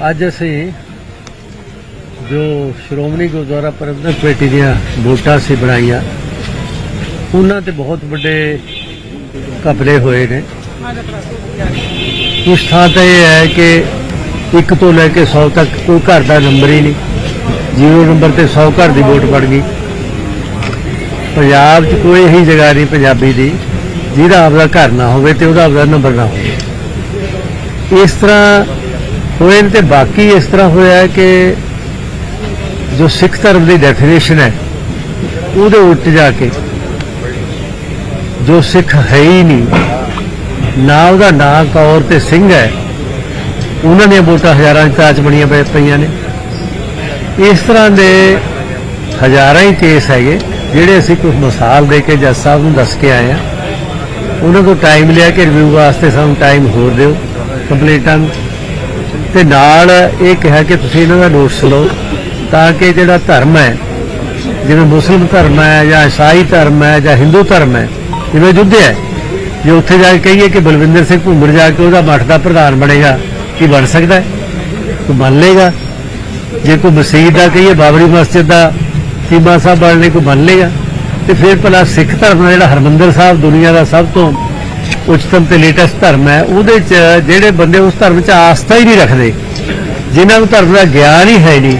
ਅੱਜ ਅਸੀਂ ਜੋ ਸ਼੍ਰੋਮਣੀ ਗੁਰਦੁਆਰਾ ਪ੍ਰਬੰਧਕ ਕਮੇਟੀ ਦੀਆਂ ਵੋਟਾਂ ਸੀ ਬਣਾਈਆਂ, ਉਹਨਾਂ ਤੇ ਬਹੁਤ ਵੱਡੇ ਘਪਲੇ ਹੋਏ ਨੇ। ਕੁਛ ਥਾਂ ਤੇ ਇਹ ਹੈ ਕਿ ਇੱਕ ਤੋਂ ਲੈ ਕੇ 100 ਤੱਕ ਕੋਈ ਘਰ ਦਾ ਨੰਬਰ ਹੀ ਨਹੀਂ। ਜ਼ੀਰੋ ਨੰਬਰ ਤੇ 100 ਘਰ ਦੀ ਵੋਟ ਪੜ ਗਈ। ਪੰਜਾਬ 'ਚ ਕੋਈ ਇਹੀ ਜਗ੍ਹਾ ਨਹੀਂ ਪੰਜਾਬੀ ਦੀ, ਜਿਹਦਾ ਆਪਦਾ ਘਰ ਨਾ ਹੋਵੇ ਤੇ ਉਹਦਾ ਆਪਦਾ ਨੰਬਰ ਨਾ ਹੋਵੇ। ਇਸ ਤਰ੍ਹਾਂ ਹੋਏ ਨੇ ਤੇ ਬਾਕੀ ਇਸ ਤਰ੍ਹਾਂ ਹੋਇਆ ਹੈ ਕਿ ਜੋ ਸਿੱਖ ਧਰਮ ਦੀ ਡੈਫੀਨੇਸ਼ਨ ਹੈ, ਉਹਦੇ ਉੱਤੇ ਜਾ ਕੇ ਜੋ ਸਿੱਖ ਹੈ ਹੀ ਨਹੀਂ, ਨਾ ਉਹਦਾ ਨਾਂ ਕੌਰ ਤੇ ਸਿੰਘ ਹੈ, ਉਹਨਾਂ ਦੀਆਂ ਵੋਟਾਂ ਹਜ਼ਾਰਾਂ 'ਚ ਤਾਚ ਬਣੀਆਂ ਪਈ- ਪਈਆਂ ਨੇ। ਇਸ ਤਰ੍ਹਾਂ ਦੇ ਹਜ਼ਾਰਾਂ ਹੀ ਕੇਸ ਹੈਗੇ, ਜਿਹੜੇ ਅਸੀਂ ਕੁਝ ਮਿਸਾਲ ਦੇ ਕੇ ਜੱਜ ਸਾਹਿਬ ਨੂੰ ਦੱਸ ਕੇ ਆਏ ਆ ਉਹਨਾਂ ਤੋਂ ਟਾਈਮ ਲਿਆ ਕਿ ਰਿਵਿਊ ਵਾਸਤੇ ਸਾਨੂੰ ਟਾਈਮ ਹੋਰ ਦਿਓ। ਕੰਪਲੀਟਾਂ ਨੂੰ ਤੇ ਨਾਲ ਇਹ ਕਿਹਾ ਕਿ ਤੁਸੀਂ ਇਹਨਾਂ ਦਾ ਨੋਟਸ ਲਓ ਤਾਂ ਕਿ ਜਿਹੜਾ ਧਰਮ ਹੈ, ਜਿਵੇਂ ਮੁਸਲਿਮ ਧਰਮ ਹੈ ਜਾਂ ਈਸਾਈ ਧਰਮ ਹੈ ਜਾਂ ਹਿੰਦੂ ਧਰਮ ਹੈ, ਜਿਵੇਂ ਯੁੱਧ ਹੈ, ਜੇ ਉੱਥੇ ਜਾ ਕੇ ਕਹੀਏ ਕਿ ਬਲਵਿੰਦਰ ਸਿੰਘ ਭੁੰਮਰ ਜਾ ਕੇ ਉਹਦਾ ਮੱਠ ਦਾ ਪ੍ਰਧਾਨ ਬਣੇਗਾ, ਕੀ ਬਣ ਸਕਦਾ ਹੈ? ਕੋਈ ਮੰਨ ਲੇਗਾ ਜੇ ਕੋਈ ਮਸਜਿਦ ਦਾ ਕਹੀਏ, ਬਾਬਰੀ ਮਸਜਿਦ ਦਾ ਚੀਮਾ ਸਾਹਿਬ ਬਣਨੇ ਕੋਈ ਮੰਨ ਲੇਗਾ ਤੇ ਫਿਰ ਭਲਾ ਸਿੱਖ ਧਰਮ ਦਾ ਜਿਹੜਾ ਹਰਮੰਦਰ ਸਾਹਿਬ ਦੁਨੀਆ ਦਾ ਸਭ ਤੋਂ ਉੱਚਤਮ ਤੇ ਲੇਟੈਸਟ ਧਰਮ ਹੈ, ਉਹਦੇ 'ਚ ਜਿਹੜੇ ਬੰਦੇ ਉਸ ਧਰਮ 'ਚ ਆਸਥਾ ਹੀ ਨਹੀਂ ਰੱਖਦੇ, ਜਿਨ੍ਹਾਂ ਨੂੰ ਧਰਮ ਦਾ ਗਿਆਨ ਹੀ ਹੈ ਨਹੀਂ।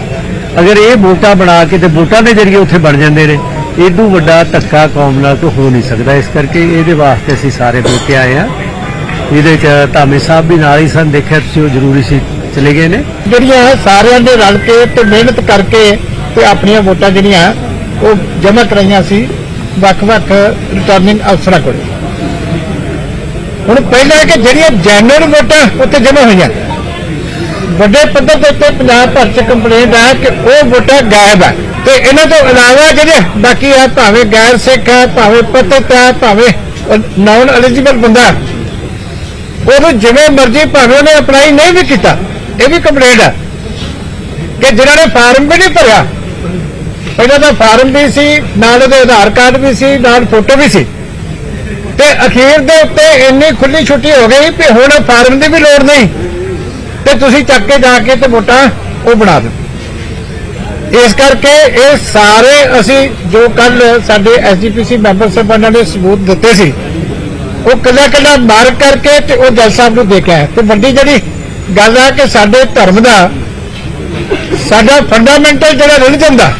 ਅਗਰ ਇਹ ਵੋਟਾਂ ਬਣਾ ਕੇ ਤੇ ਵੋਟਾਂ ਦੇ ਜ਼ਰੀਏ ਉੱਥੇ ਬਣ ਜਾਂਦੇ ਨੇ ਏਡੂ ਵੱਡਾ ਧੱਕਾ ਕੌਮ ਨਾਲ ਤਾਂ ਹੋ ਨਹੀਂ ਸਕਦਾ। ਇਸ ਕਰਕੇ ਇਹਦੇ ਵਾਸਤੇ ਅਸੀਂ ਸਾਰੇ ਵੋਟ ਕੇ ਆਏ ਆ ਇਹਦੇ 'ਚ ਧਾਮੀ ਸਾਹਿਬ ਵੀ ਨਾਲ ਹੀ ਸਨ, ਦੇਖਿਆ ਤੁਸੀਂ ਉਹ ਜ਼ਰੂਰੀ ਸੀ, ਚਲੇ ਗਏ ਨੇ। ਜਿਹੜੀਆਂ ਸਾਰਿਆਂ ਨੇ ਰਲ ਕੇ ਤੇ ਮਿਹਨਤ ਕਰਕੇ ਤੇ ਆਪਣੀਆਂ ਵੋਟਾਂ ਜਿਹੜੀਆਂ, ਉਹ ਜਮ੍ਹਾਂ ਕਰਾਈਆਂ ਸੀ, ਵੱਖ-ਵੱਖ ਰਿਟਰਨਿੰਗ ਅਫਸਰਾਂ ਕੋਲ। ਹੁਣ ਪਹਿਲਾਂ ਕਿ ਜਿਹੜੀਆਂ ਜੈਨੂਅਨ ਵੋਟਾਂ ਉੱਥੇ ਜਮ੍ਹਾਂ ਹੋਈਆਂ। ਵੱਡੇ ਪੱਧਰ ਦੇ ਉੱਤੇ ਪੰਜਾਬ ਭਰ ਚ ਕੰਪਲੇਂਟ ਹੈ ਕਿ ਉਹ ਵੋਟਾਂ ਗਾਇਬ ਹੈ ਤੇ ਇਹਨਾਂ ਤੋਂ ਇਲਾਵਾ ਜਿਹੜੇ ਬਾਕੀ ਆ, ਭਾਵੇਂ ਗੈਰ ਸਿੱਖ ਹੈ ਭਾਵੇਂ ਪਤਿਤ ਹੈ ਭਾਵੇਂ ਨਾਨ ਐਲੀਜੀਬਲ ਬੰਦਾ, ਉਹਨੂੰ ਜਿਵੇਂ ਮਰਜ਼ੀ ਭਾਵੇਂ ਉਹਨੇ ਅਪਲਾਈ ਨਹੀਂ ਵੀ ਕੀਤਾ, ਇਹ ਵੀ ਕੰਪਲੇਂਟ ਹੈ ਕਿ ਜਿਨ੍ਹਾਂ ਨੇ ਫਾਰਮ ਵੀ ਨਹੀਂ ਭਰਿਆ। ਪਹਿਲਾਂ ਤਾਂ ਫਾਰਮ ਵੀ ਸੀ, ਨਾਲ ਉਹਦੇ ਆਧਾਰ ਕਾਰਡ ਵੀ ਸੀ, ਨਾਲ ਫੋਟੋ ਵੀ ਸੀ। ਤੇ ਅਖੀਰ ਦੇ ਉੱਤੇ ਇੰਨੀ ਖੁੱਲੀ ਛੁੱਟੀ ਹੋ ਗਈ ਕਿ ਹੁਣ ਫਾਰਮ ਦੀ ਵੀ ਲੋੜ ਨਹੀਂ। ਤੇ ਤੁਸੀਂ ਚੱਕ ਕੇ ਜਾ ਕੇ ਤੇ ਵੋਟਾਂ ਉਹ ਬਣਾ ਦਿਓ। ਇਸ ਕਰਕੇ ਇਹ ਸਾਰੇ ਅਸੀਂ ਜੋ ਕੱਲ ਸਾਡੇ ਐਸਜੀਪੀਸੀ ਮੈਂਬਰ ਸਾਹਿਬਾਨਾਂ ਨੇ ਸਬੂਤ ਦਿੱਤੇ ਸੀ, ਉਹ ਕੱਲਾ ਕੱਲਾ ਮਾਰਕ ਕਰਕੇ ਤੇ ਉਹ ਜੱਜ ਸਾਹਿਬ ਨੂੰ ਦੇ ਕੇ ਆਇਆ ਤੇ ਵੱਡੀ ਜਿਹੜੀ ਗੱਲ ਹੈ ਕਿ ਸਾਡੇ ਧਰਮ ਦਾ, ਸਾਡਾ ਫੰਡਾਮੈਂਟਲ ਜਿਹੜਾ ਰਿਲੀਜਨ ਦਾ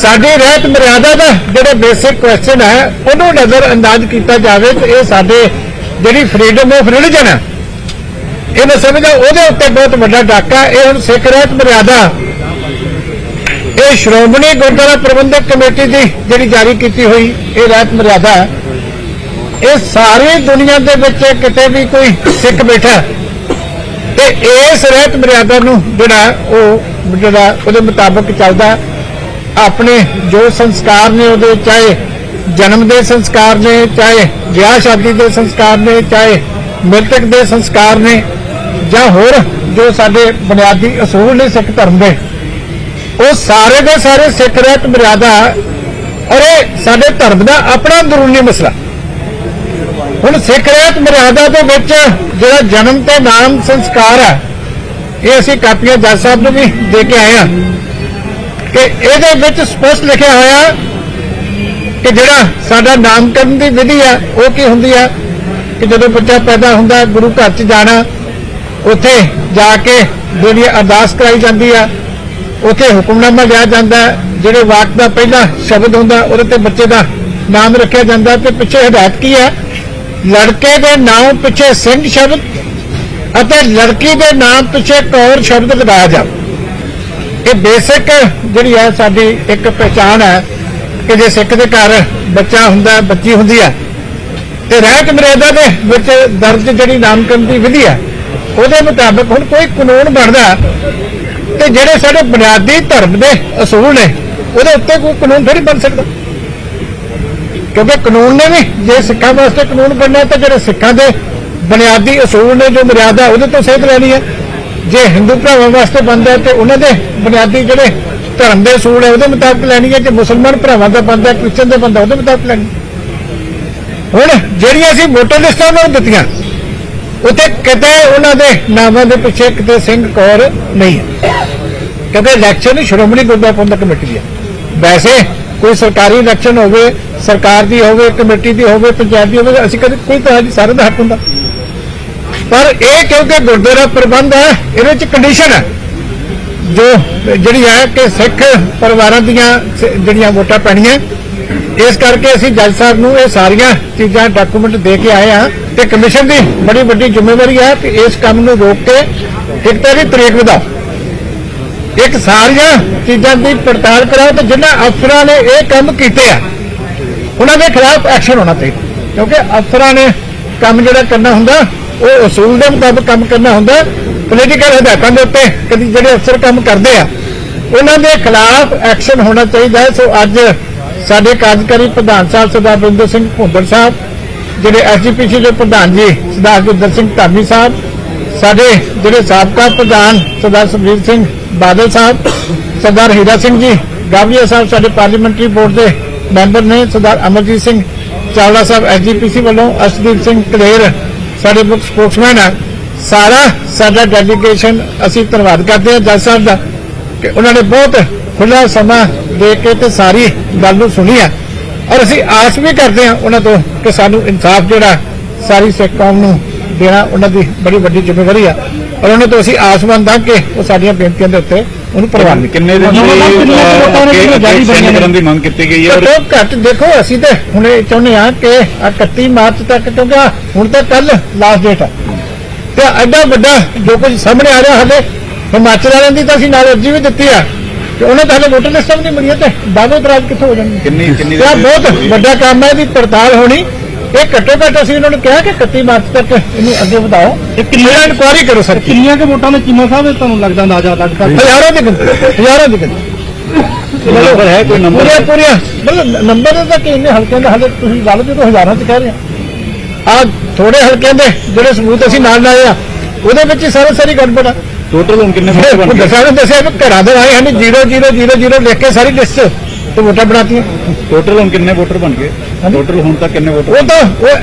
ਸਾਡੀ ਰਹਿਤ ਮਰਿਆਦਾ ਦਾ ਜਿਹੜੇ ਬੇਸਿਕ ਕੁਐਸਚਨ ਹੈ ਉਹਨੂੰ ਨਜ਼ਰ ਅੰਦਾਜ਼ ਕੀਤਾ ਜਾਵੇ ਤੇ ਇਹ ਸਾਡੇ ਜਿਹੜੀ ਫਰੀडम ਆਫ ਰਿਲੀਜਨ ਹੈ। ਇਹ ਮੈਂ ਸਮਝਦਾ ਉਹਦੇ ਉੱਤੇ ਬਹੁਤ ਵੱਡਾ ਡਾਕਾ ਇਹ ਹੁਣ ਸਿੱਖ ਰਹਿਤ ਮਰਿਆਦਾ। ਇਹ ਸ਼੍ਰੋਮਣੀ ਗੁਰਦੁਆਰਾ ਪ੍ਰਬੰਧਕ ਕਮੇਟੀ ਦੀ ਜਿਹੜੀ ਜਾਰੀ ਕੀਤੀ ਹੋਈ ਇਹ ਰਹਿਤ ਮਰਿਆਦਾ ਹੈ। ਇਹ ਸਾਰੀ ਦੁਨੀਆ ਦੇ ਵਿੱਚ ਕਿਤੇ ਵੀ ਕੋਈ ਸਿੱਖ ਬੈਠਾ ਹੈ, ਤੇ ਇਸ ਰਹਿਤ ਮਰਿਆਦਾ ਨੂੰ ਜਿਹੜਾ ਉਹ ਜਿਹੜਾ ਉਹਦੇ ਮੁਤਾਬਕ ਚੱਲਦਾ ਆਪਣੇ ਜੋ ਸੰਸਕਾਰ ਨੇ ਉਹਦੇ, ਚਾਹੇ ਜਨਮ ਦੇ ਸੰਸਕਾਰ ਨੇ, ਚਾਹੇ ਵਿਆਹ ਸ਼ਾਦੀ ਦੇ ਸੰਸਕਾਰ ਨੇ, ਚਾਹੇ ਮ੍ਰਿਤਕ ਦੇ ਸੰਸਕਾਰ ਨੇ, ਜਾਂ ਹੋਰ ਜੋ ਸਾਡੇ ਬੁਨਿਆਦੀ ਅਸੂਲ ਨੇ ਸਿੱਖ ਧਰਮ ਦੇ, ਉਹ ਸਾਰੇ ਦੇ ਸਾਰੇ ਸਿੱਖ ਰਹਿਤ ਮਰਿਆਦਾ ਔਰ ਇਹ ਸਾਡੇ ਧਰਮ ਦਾ ਆਪਣਾ ਅੰਦਰੂਨੀ ਮਸਲਾ। ਹੁਣ ਸਿੱਖ ਰਹਿਤ ਮਰਿਆਦਾ ਦੇ ਵਿੱਚ ਜਿਹੜਾ ਜਨਮ ਤੇ ਨਾਮ ਸੰਸਕਾਰ ਹੈ, ਇਹ ਅਸੀਂ ਕਾਪੀਆਂ ਜੱਜ ਸਾਹਿਬ ਨੂੰ ਵੀ ਦੇ ਕੇ ਆਏ ਹਾਂ। ਕਿ ਇਹਦੇ ਵਿੱਚ ਸਪਸ਼ਟ ਲਿਖਿਆ ਹੋਇਆ ਕਿ ਜਿਹੜਾ ਸਾਡਾ ਨਾਮਕਰਨ ਦੀ ਵਿਧੀ ਹੈ ਉਹ ਕੀ ਹੁੰਦੀ ਹੈ ਕਿ ਜਦੋਂ ਬੱਚਾ ਪੈਦਾ ਹੁੰਦਾ, ਗੁਰੂ ਘਰ 'ਚ ਜਾਣਾ, ਉੱਥੇ ਜਾ ਕੇ ਜਿਹੜੀ ਅਰਦਾਸ ਕਰਾਈ ਜਾਂਦੀ ਹੈ ਉੱਥੇ ਹੁਕਮਨਾਮਾ ਲਿਆ ਜਾਂਦਾ, ਜਿਹੜੇ ਵਾਕ ਦਾ ਪਹਿਲਾ ਸ਼ਬਦ ਹੁੰਦਾ, ਉਹਦੇ ਤੇ ਬੱਚੇ ਦਾ ਨਾਮ ਰੱਖਿਆ ਜਾਂਦਾ ਤੇ ਪਿੱਛੇ ਹਦਾਇਤ ਕੀ ਹੈ ਲੜਕੇ ਦੇ ਨਾਮ ਪਿੱਛੇ ਸਿੰਘ ਸ਼ਬਦ ਅਤੇ ਲੜਕੀ ਦੇ ਨਾਮ ਪਿੱਛੇ ਕੌਰ ਸ਼ਬਦ ਲਗਾਇਆ ਜਾਵੇ ਇਹ ਬੇਸਿਕ ਜਿਹੜੀ ਹੈ ਸਾਡੀ ਇੱਕ ਪਛਾਣ ਹੈ ਕਿ ਜੇ ਸਿੱਖ ਦੇ ਘਰ ਬੱਚਾ ਹੁੰਦਾ, ਬੱਚੀ ਹੁੰਦੀ ਹੈ, ਤੇ ਰਹਿਤ ਮਰਿਆਦਾ ਦੇ ਵਿੱਚ ਦਰਜ ਜਿਹੜੀ ਨਾਮਕਰਨ ਦੀ ਵਿਧੀ ਹੈ, ਉਹਦੇ ਮੁਤਾਬਕ ਹੁਣ ਕੋਈ ਕਾਨੂੰਨ ਬਣਦਾ ਤੇ ਜਿਹੜੇ ਸਾਡੇ ਬੁਨਿਆਦੀ ਧਰਮ ਦੇ ਅਸੂਲ ਨੇ, ਉਹਦੇ ਉੱਤੇ ਕੋਈ ਕਾਨੂੰਨ ਥੋੜੀ ਬਣ ਸਕਦਾ। ਕਿਉਂਕਿ ਕਾਨੂੰਨ ਨੇ ਵੀ ਜੇ ਸਿੱਖਾਂ ਵਾਸਤੇ ਕਾਨੂੰਨ ਬਣਨਾ ਤਾਂ ਜਿਹੜੇ ਸਿੱਖਾਂ ਦੇ ਬੁਨਿਆਦੀ ਅਸੂਲ ਨੇ, ਜੋ ਮਰਿਆਦਾ ਉਹਦੇ ਤੋਂ ਸੇਧ ਲੈਣੀ ਹੈ। ਜੇ ਹਿੰਦੂ ਭਰਾਵਾਂ ਵਾਸਤੇ ਬਣਦਾ ਹੈ ਤੇ ਉਹਨਾਂ ਦੇ ਬੁਨਿਆਦੀ ਜਿਹੜੇ ਧਰਮ ਦੇ ਸੂਲ ਹੈ, ਉਹਦੇ ਮੁਤਾਬਕ ਲੈਣੀ ਹੈ ਜੇ ਮੁਸਲਮਾਨ ਭਰਾਵਾਂ ਦਾ ਬੰਦਾ ਕ੍ਰਿਸਚਨ ਦਾ ਬੰਦਾ, ਉਹਦੇ ਮੁਤਾਬਕ ਲੈਣੀ। ਹੁਣ ਜਿਹੜੀਆਂ ਅਸੀਂ ਵੋਟਰ ਲਿਸਟਾਂ ਨੂੰ ਦਿੱਤੀਆਂ, ਉੱਥੇ ਕਿਤੇ ਉਹਨਾਂ ਦੇ ਨਾਮਾਂ ਦੇ ਪਿੱਛੇ ਕਿਤੇ ਸਿੰਘ ਕੌਰ ਨਹੀਂ ਹੈ। ਕਿਉਂਕਿ ਇਲੈਕਸ਼ਨ ਸ਼੍ਰੋਮਣੀ ਗੁਰਦੁਆਰਾ ਪ੍ਰਬੰਧਕ ਕਮੇਟੀ ਦੀ ਹੈ। ਵੈਸੇ ਕੋਈ ਸਰਕਾਰੀ ਇਲੈਕਸ਼ਨ ਹੋਵੇ, ਸਰਕਾਰ ਦੀ ਹੋਵੇ, ਕਮੇਟੀ ਦੀ ਹੋਵੇ ਪੰਚਾਇਤ ਦੀ ਹੋਵੇ, ਅਸੀਂ ਕਦੇ ਕੋਈ ਤਰ੍ਹਾਂ ਦੀ ਸਾਰੇ ਦਾ ਹੱਕ ਹੁੰਦਾ। ਪਰ ਇਹ ਕਿਉਂਕਿ ਗੁਰਦੁਆਰਾ ਪ੍ਰਬੰਧ ਹੈ, ਇਹਦੇ ਵਿੱਚ ਕੰਡੀਸ਼ਨ ਹੈ। ਜੋ ਜਿਹੜੀ ਹੈ ਕਿ ਸਿੱਖ ਪਰਿਵਾਰਾਂ ਦੀਆਂ ਜਿਹੜੀਆਂ ਵੋਟਾਂ ਪੈਣੀਆਂ, ਇਸ ਕਰਕੇ ਅਸੀਂ ਜੱਜ ਸਾਹਿਬ ਨੂੰ ਇਹ ਸਾਰੀਆਂ ਚੀਜ਼ਾਂ, ਡਾਕੂਮੈਂਟ ਦੇ ਕੇ ਆਏ ਆ ਤੇ ਕਮਿਸ਼ਨ ਦੀ ਬੜੀ ਵੱਡੀ ਜ਼ਿੰਮੇਵਾਰੀ ਹੈ ਕਿ ਇਸ ਕੰਮ ਨੂੰ ਰੋਕ ਕੇ ਇੱਕ ਤਾਂ ਇਹਦੀ ਤਰੀਕ ਵਧਾਓ। ਇੱਕ ਸਾਰੀਆਂ ਚੀਜ਼ਾਂ ਦੀ ਪੜਤਾਲ ਕਰਾਓ ਤੇ ਜਿਨ੍ਹਾਂ ਅਫਸਰਾਂ ਨੇ ਇਹ ਕੰਮ ਕੀਤੇ ਆ, ਉਹਨਾਂ ਦੇ ਖਿਲਾਫ ਐਕਸ਼ਨ ਹੋਣਾ ਚਾਹੀਦਾ। ਕਿਉਂਕਿ ਅਫਸਰਾਂ ਨੇ ਕੰਮ ਜਿਹੜਾ ਕਰਨਾ ਹੁੰਦਾ, ਉਹ ਅਸੂਲ ਦੇ ਮੁਤਾਬਕ ਕੰਮ ਕਰਨਾ ਹੁੰਦਾ ਪੋਲੀਟੀਕਲ ਹਦਾਇਤਾਂ ਦੇ ਉੱਤੇ ਕਦੀ ਜਿਹੜੇ ਅਫਸਰ ਕੰਮ ਕਰਦੇ ਆ, ਉਹਨਾਂ ਦੇ ਖਿਲਾਫ ਐਕਸ਼ਨ ਹੋਣਾ ਚਾਹੀਦਾ ਹੈ। ਸੋ ਅੱਜ ਸਾਡੇ ਕਾਰਜਕਾਰੀ ਪ੍ਰਧਾਨ ਸਾਹਿਬ ਸਰਦਾਰ ਬਿੰਦਰ ਸਿੰਘ ਭੁੰਦੜ ਸਾਹਿਬ, ਜਿਹੜੇ ਐਸਜੀਪੀਸੀ ਦੇ ਪ੍ਰਧਾਨ ਜੀ ਸਰਦਾਰ ਗੁਰਦਰ ਸਿੰਘ ਧਾਮੀ ਸਾਹਿਬ, ਸਾਡੇ ਜਿਹੜੇ ਸਾਬਕਾ ਪ੍ਰਧਾਨ ਸਰਦਾਰ ਸੁਖਬੀਰ ਸਿੰਘ ਬਾਦਲ ਸਾਹਿਬ, ਸਰਦਾਰ ਹੀਰਾ ਸਿੰਘ ਜੀ ਗਾਵਲੀਆ ਸਾਹਿਬ ਸਾਡੇ ਪਾਰਲੀਮੈਂਟਰੀ ਬੋਰਡ ਦੇ ਮੈਂਬਰ ਨੇ, ਸਰਦਾਰ ਅਮਰਜੀਤ ਸਿੰਘ ਚਾਵਲਾ ਸਾਹਿਬ ਐਸਜੀਪੀਸੀ ਵੱਲੋਂ ਅਸ਼ਦੀਪ ਸਿੰਘ ਕਲੇਰ ਸਾਡੇ ਮੁੱਖ ਸਪੋਕਸਮੈਨ ਹੈ ਸਾਰਾ ਸਾਡਾ ਡੈਲੀਗੇਸ਼ਨ ਅਸੀਂ ਧੰਨਵਾਦ ਕਰਦੇ ਹਾਂ ਜੱਜ ਸਾਹਿਬ ਦਾ ਕਿ ਉਹਨਾਂ ਨੇ ਬਹੁਤ ਖੁੱਲਾ ਸਮਾਂ ਦੇ ਕੇ ਤੇ ਸਾਰੀ ਗੱਲ ਨੂੰ ਸੁਣੀ ਆ। ਔਰ ਅਸੀਂ ਆਸ ਵੀ ਕਰਦੇ ਹਾਂ ਉਹਨਾਂ ਤੋਂ ਕਿ ਸਾਨੂੰ ਇਨਸਾਫ ਜਿਹੜਾ ਸਾਰੀ ਸਿੱਖ ਕੌਮ ਨੂੰ ਦੇਣਾ ਉਹਨਾਂ ਦੀ ਬੜੀ ਵੱਡੀ ਜ਼ਿੰਮੇਵਾਰੀ ਆ। ਔਰ ਉਹਨਾਂ ਤੋਂ ਅਸੀਂ ਆਸਮੰਦ ਹਾਂ ਕਿ ਉਹ ਸਾਡੀਆਂ ਬੇਨਤੀਆਂ ਦੇ ਉੱਤੇ ਉਹਨੂੰ ਪ੍ਰਵਾਨ ਕਿੰਨੇ ਦਿਨ ਕਰਨ ਦੀ ਮੰਗ ਕੀਤੀ ਗਈ ਹੈ ਔਰ ਘੱਟੋ ਦੇਖੋ ਅਸੀਂ ਤੇ ਹੁਣ ਇਹ ਚਾਹੁੰਦੇ ਆ ਕਿ ਆਹ 31 ਮਾਰਚ ਤੱਕ ਕਿਉਂਕਿ ਹੁਣ ਤਾਂ ਕੱਲ ਲਾਸਟ ਡੇਟ ਆ। ਤੇ ਐਡਾ ਵੱਡਾ ਜੋ ਕੁਝ ਸਾਹਮਣੇ ਆ ਰਿਹਾ ਹਲੇ ਹਿਮਾਚਲ ਵਾਲਿਆਂ ਦੀ ਤਾਂ ਅਸੀਂ ਨਾਲ ਅਰਜੀ ਵੀ ਦਿੱਤੀ ਆ। ਕਿ ਉਹਨਾਂ ਤਾਂ ਹਲੇ ਵੋਟਰ ਲਿਸਟਾਂ ਵੀ ਨਹੀਂ ਬਣੀਆਂ ਤੇ ਦਾਅਵੇ ਦਰਾਜ ਕਿੱਥੋਂ ਹੋ ਜਾਣਗੇ? ਕਿੰਨੀ ਕਿੰਨੀ ਇਹ ਬਹੁਤ ਵੱਡਾ ਕੰਮ ਹੈ ਇਹਦੀ ਪੜਤਾਲ ਹੋਣੀ। ਇਹ ਘੱਟੋ ਘੱਟ ਅਸੀਂ ਉਹਨਾਂ ਨੂੰ ਕਿਹਾ ਕਿ 31 ਮਾਰਚ ਤੱਕ ਇਹਨੂੰ ਅੱਗੇ ਵਧਾਓ। ਇਹ ਕਿੰਨੀਆਂ ਇਨਕੁਆਰੀ ਕਰੋ ਸਰ। ਕਿੰਨੀਆਂ ਕਿ ਵੋਟਾਂ ਨੇ ਚੀਮਾ ਸਾਹਿਬ ਤੁਹਾਨੂੰ ਲੱਗਦਾ ਅੰਦਾਜ਼ਾ ਲੱਗਦਾ ਹਜ਼ਾਰਾਂ ਦੀ ਗਿਣਤੀ ਹਜ਼ਾਰਾਂ ਦੀ ਗਿਣਤੀ ਨੰਬਰ ਹੈ ਕੋਈ ਨੰਬਰ ਪੂਰੀਆਂ ਪੂਰੀਆਂ। ਮਤਲਬ ਨੰਬਰ ਦਾ ਕਿ ਇੰਨੇ ਹਲਕਿਆਂ ਦਾ ਹਲੇ ਤੁਸੀਂ ਗੱਲ ਜਦੋਂ ਹਜ਼ਾਰਾਂ ਚ ਕਹਿ ਰਹੇ ਆ ਆ ਥੋੜੇ ਹਲਕਿਆਂ ਦੇ ਜਿਹੜੇ ਸਬੂਤ ਅਸੀਂ ਨਾਲ ਲਾਏ ਆ ਉਹਦੇ ਵਿੱਚ ਹੀ ਸਾਰਾ ਸਾਰੀ ਗੜਬੜ ਆ। ਟੋਟਲ ਹੁਣ ਕਿੰਨੇ ਵੋਟਰ ਬਣ ਗਏ? ਦੱਸਿਆ ਦੱਸਿਆ ਵੀ ਘਰਾਂ ਦੇ ਆਏ ਹਨ 0000 ਲਿਖ ਕੇ ਸਾਰੀ ਲਿਸਟ ਤੇ ਵੋਟਾਂ ਬਣਾਤੀਆਂ। ਟੋਟਲ ਹੁਣ ਕਿੰਨੇ ਵੋਟਰ ਬਣ ਗਏ? ਟੋਟਲ ਹੁਣ ਤੱਕ ਕਿੰਨੇ ਵੋਟਰ ਉਹ ਤਾਂ ਉਹ